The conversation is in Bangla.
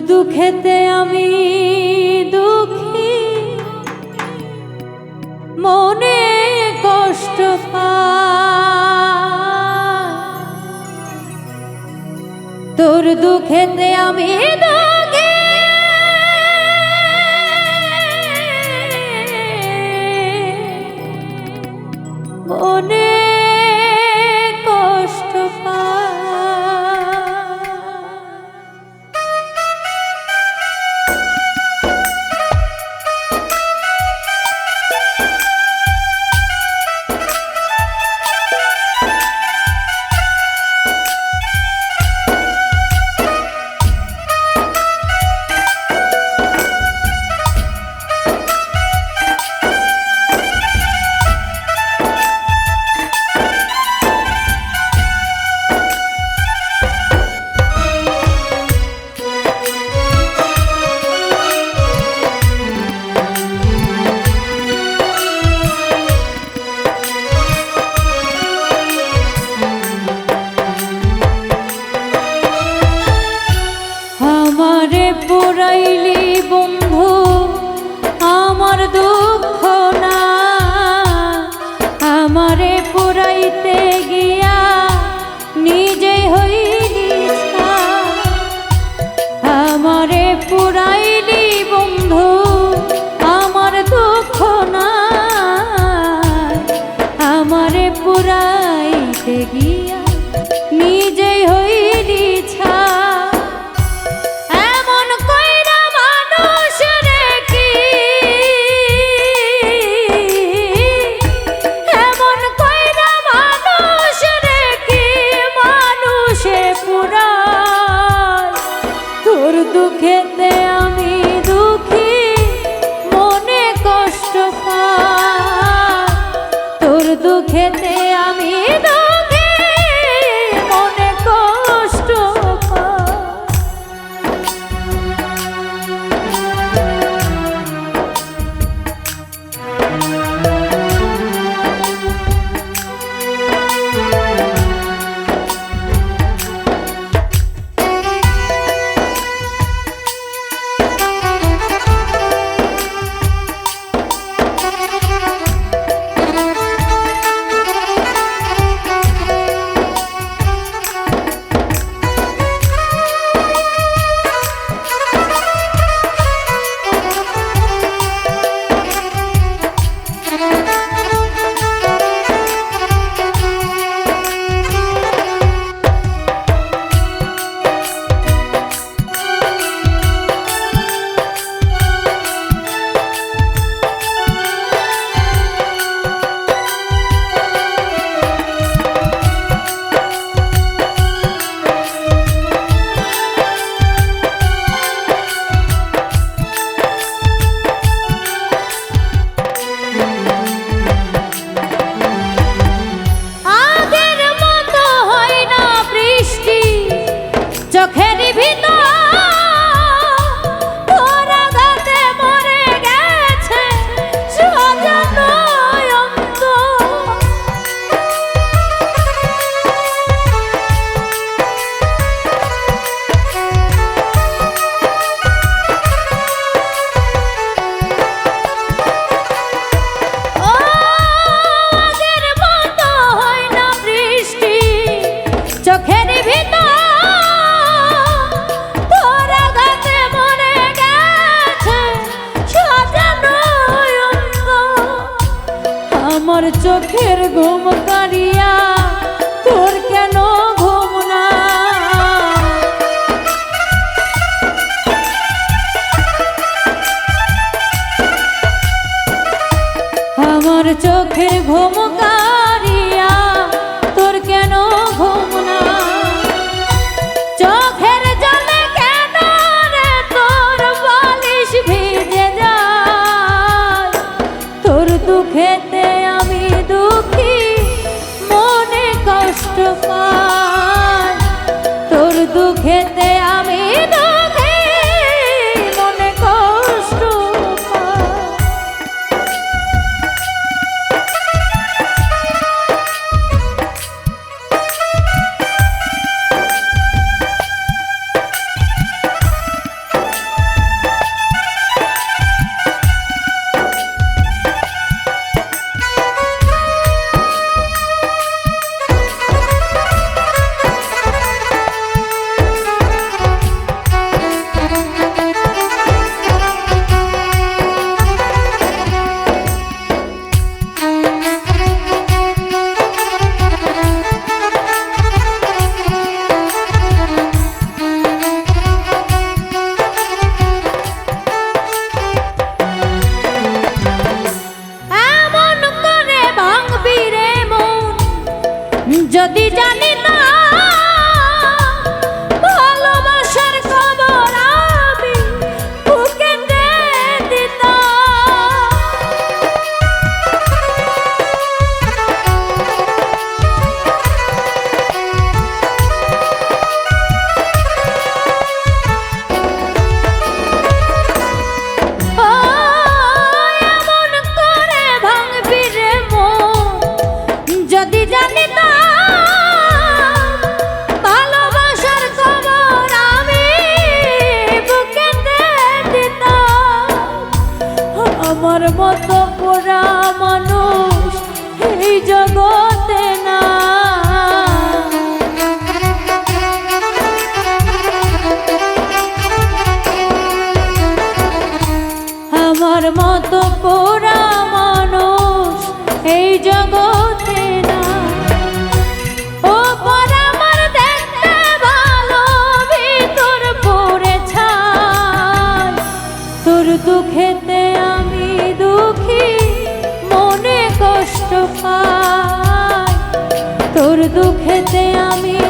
দুঃখেতে আমি দুঃখী। মনে কষ্ট তোর দুঃখেতে আমি দুঃখী। মনে পরাইলি বোম I am in Namida. জানি না। তোমার মতো পোড়া মানুষ এই জগতে না। আমার মতো পোড়া মানুষ এই জগৎ তোর দুঃখেতে আমি